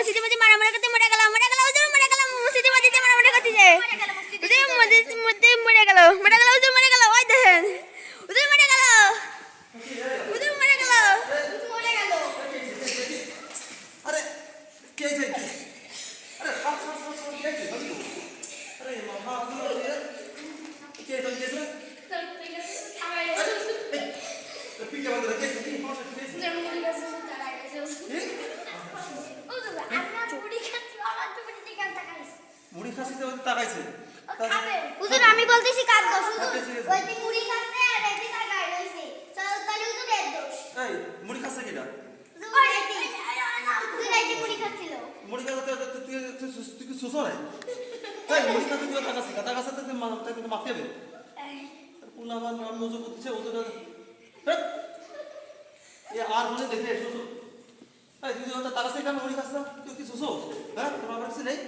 মসজিদে মধ্যে মারামারি করতে মরে গেল মরে গেল হুজুর মরে গেল মসজিদে মধ্যে মারামারি করতে যায় হুজুর মসজিদে মধ্যে মরে গেল মরে গেল হুজুর মরে গেল ওই দেখেন। হুজুর মরে গেল হুজুর মরে গেল। মরে গেল আরে কে যে আরে কে আরে মামা তো পিকে কে যে কি মাসে কে যে মুড়ি খাসিতে ওদের তাকাইছে। হুজুর আমি বলতেছি কার দোষ হুজুর ওই দিন মুড়ি খাচ্ছে আর এই দিন তাকাই রইছে চল তাহলে হুজুরের দোষ। এই মুড়ি খাচ্ছে কিটা হুজুর এই দিন হুজুর মুড়ি খাচ্ছিল। মুড়ি খাচ্ছে তুই তুই তুই কি সুসো রে এই মুড়ি খাচ্ছে তুই তাকাছিস তাকাছে তুই মা তাকে মাফি হবে পুনা আমার নাম নজর করতেছে এ আর মনে দেখে এই তুই ওটা কেন মুড়ি খাচ্ছে তুই কি সুসো হ্যাঁ তোমার কাছে নেই?